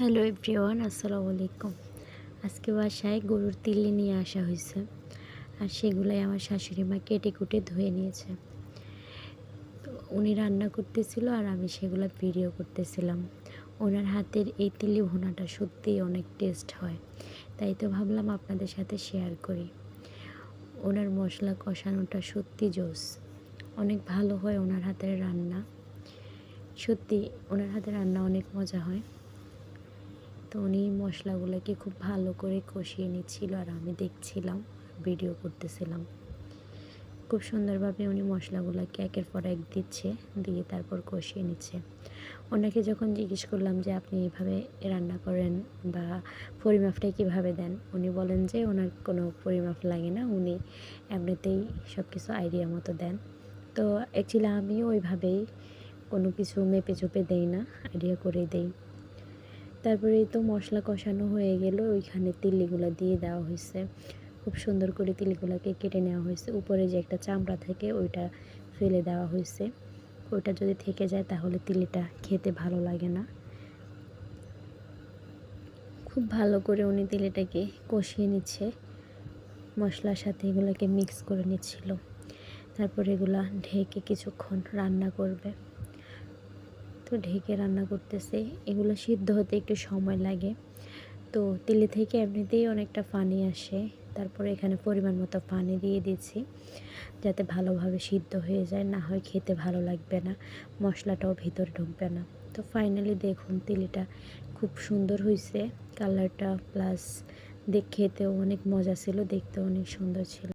Hello everyone, আসসালামু আলাইকুম। আজকে বাসায় গরুর তিল্লি নিয়ে আসা হয়েছে আর সেগুলাই আমার শাশুড়ি মা কেটে কুটে ধুয়ে নিয়েছে। তো উনি রান্না করতেছিল আর আমি সেগুলো ভিডিও করতেছিলাম। ওনার হাতের এই তিল্লি ভুনাটা সত্যিই অনেক টেস্ট হয়। তাই তো ভাবলাম আপনাদের সাথে শেয়ার করি। ওনার মশলা কষানোটা সত্যি জোস। অনেক ভালো হয় ওনার হাতের রান্না। সত্যি ওনার হাতের রান্না অনেক মজা হয়। তো উনি মশলাগুলোকে খুব ভালো করে কষিয়ে নিচ্ছিল আর আমি দেখছিলাম ভিডিও করতেছিলাম। খুব সুন্দরভাবে উনি মশলাগুলোকে একের পর এক দিচ্ছে, দিয়ে তারপর কষিয়ে নিচ্ছে। ওনাকে যখন জিজ্ঞেস করলাম যে, আপনি এভাবে রান্না করেন বা পরিমাপটা কীভাবে দেন? উনি বলেন যে, ওনার কোনো পরিমাপ লাগে না, উনি এমনিতেই সব কিছু আইডিয়া মতো দেন। তো অ্যাকচুয়ালি আমিও ওইভাবেই কোনো কিছু মেপে চুপে দেই না আইডিয়া করেই দেই। তারপরে তো মশলা কষানো হয়ে গেল, ওইখানে তিল্লিগুলো দিয়ে দেওয়া হয়েছে। খুব সুন্দর করে তিল্লিগুলোকে কেটে নেওয়া হয়েছে। উপরে যে একটা চামড়া থাকে, ওইটা ফেলে দেওয়া হয়েছে। ওইটা যদি থেকে যায়, তাহলে তিল্লিটা খেতে ভালো লাগে না। খুব ভালো করে উনি তিলিটাকে কষিয়ে নিচ্ছে। মশলার সাথে এগুলোকে মিক্স করে নিচ্ছিল। তারপর এগুলা ঢেকে কিছুক্ষণ রান্না করবে। তো ঢেকে রান্না করতেছে, এগুলো সিদ্ধ হতে একটু সময় লাগে। তো তেলে থেকে এমনিতেই অনেকটা পানি আসে, তারপরে এখানে পরিমাণ মতো পানি দিয়ে দিচ্ছি, যাতে ভালোভাবে সিদ্ধ হয়ে যায়, না হয় খেতে ভালো লাগবে না, মশলাটাও ভিতরে ঢুকবে না। তো ফাইনালি দেখুন, তেলেটা খুব সুন্দর হয়েছে কালারটা প্লাস দেখ, খেতেও অনেক মজা ছিল, দেখতেও অনেক সুন্দর ছিল।